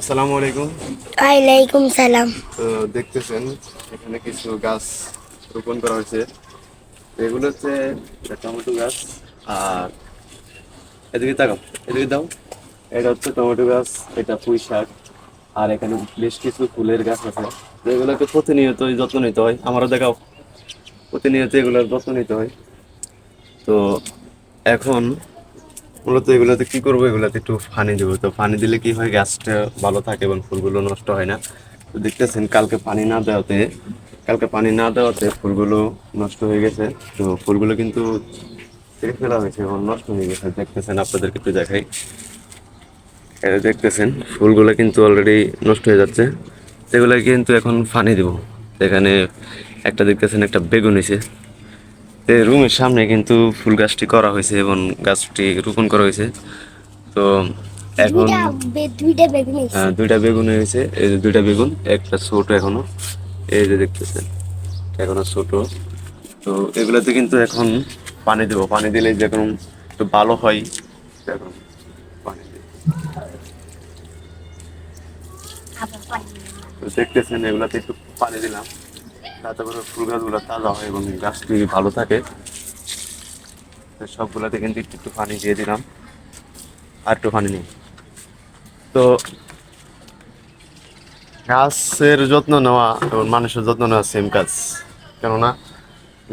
আসসালামু আলাইকুম। ওয়ালাইকুম সালাম। তো দেখতেছেন এখানে কিছু গাছ রোপণ করা হয়েছে। এগুলো হচ্ছে টমেটো গাছ আর এদিকে তাকাও এদিকে দাও। এটা হচ্ছে টমেটো গাছ এটা পুঁই শাক আর এখানে বেশ কিছু ফুলের গাছ আছে। তো এগুলোকে প্রতিনিয়ত যত্ন নিতে হয়। আমারও দেখাও প্রতিনিয়ত এগুলোর যত্ন নিতে হয়। তো এখন মূলত এগুলোতে কি করব? এগুলোতে একটু পানি দেবো। তো পানি দিলে কি হয়? গাছটা ভালো থাকে এবং ফুলগুলো নষ্ট হয় না। তো দেখতেছেন, কালকে পানি না দেওয়াতে, কালকে পানি না দেওয়াতে ফুলগুলো নষ্ট হয়ে গেছে। তো ফুলগুলো কিন্তু কেটে ফেলা হয়েছে এবং নষ্ট হয়ে গেছে। দেখতেছেন, আপনাদেরকে একটু দেখাই। এটা দেখতেছেন, ফুলগুলো কিন্তু অলরেডি নষ্ট হয়ে যাচ্ছে। সেগুলো কিন্তু এখন পানি দেবো। এখানে একটা দেখতেছেন, একটা বেগুন হয়েছে। রুমের সামনে কিন্তু ফুল গাছটি করা হয়েছে এবং গাছটি রোপণ করা হয়েছে। তো এখন দুইটা বেগুন হয়েছে। হ্যাঁ, এই যে দুইটা বেগুন একটা ছোট এখনও এই যে দেখতেছেন এখনও ছোট। তো এগুলোতে কিন্তু এখন পানি দেবো পানি দিলে যখন একটু ভালো হয় এখন পানি দেখতেছেন এগুলাতে একটু পানি দিলাম। তাতে করে ফুল গাছগুলো তাজা হয় এবং গাছটি ভালো থাকে। সবগুলাতে কিন্তু একটু একটু পানি দিয়ে দিলাম। আর একটু পানি নিই। তো গাছের যত্ন নেওয়া এবং মানুষের যত্ন নেওয়া সেম কাজ। কেননা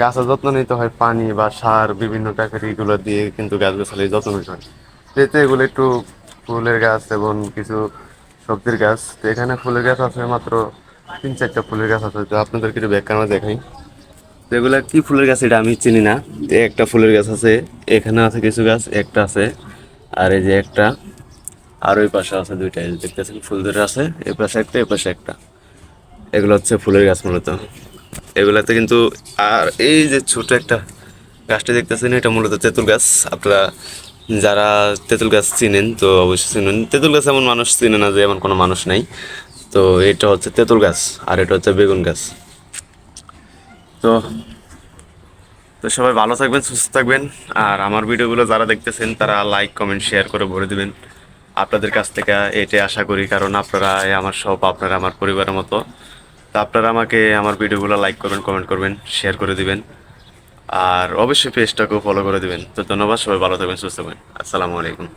গাছের যত্ন নিতে হয় পানি বা সার, বিভিন্ন টাইপের এগুলো দিয়ে কিন্তু গাছ গাছালির যত্ন নিতে হয়। যেহেতু এগুলো একটু ফুলের গাছ এবং কিছু সবজির গাছ, তো এখানে ফুলের গাছ আছে মাত্র তিন চারটা ফুলের গাছ আছে, তো আপনাদেরকে একটু ব্যাখ্যা দেখাই। তো এগুলা কি ফুলের গাছ এটা আমি চিনি না। একটা ফুলের গাছ আছে এখানে আছে কিছু গাছ, একটা আছে, আর এই যে একটা, আর ওই পাশে আছে দুইটা দেখতেছেন ফুল ধরে আছে এ পাশে একটা এ পাশে একটা। এগুলো হচ্ছে ফুলের গাছ মূলত। এগুলাতে কিন্তু, আর এই যে ছোট একটা গাছটা দেখতেছেন, এটা মূলত তেঁতুল গাছ। আপনারা যারা তেঁতুল গাছ চিনেন, তো অবশ্যই চিনেন। তেঁতুল গাছ এমন মানুষ চিনে না যে এমন কোনো মানুষ নাই। তো এটা হচ্ছে তেঁতুল গাছ, আর এটা হচ্ছে বেগুন গাছ। তো তো সবাই ভালো থাকবেন, সুস্থ থাকবেন, আর আমার ভিডিওগুলো যারা দেখতেছেন, তারা লাইক কমেন্ট শেয়ার করে ভরে দিবেন। আপনাদের কাছ থেকে এটাই আশা করি, কারণ আপনারা আমার সব, আপনারা আমার পরিবারের মতো। তো আপনারা আমাকে আমার ভিডিওগুলো লাইক করবেন কমেন্ট করবেন শেয়ার করে দিবেন। আর অবশ্যই পেজটাকেও ফলো করে দিবেন। তো ধন্যবাদ, সবাই ভালো থাকবেন, সুস্থ থাকবেন। আসসালামু আলাইকুম।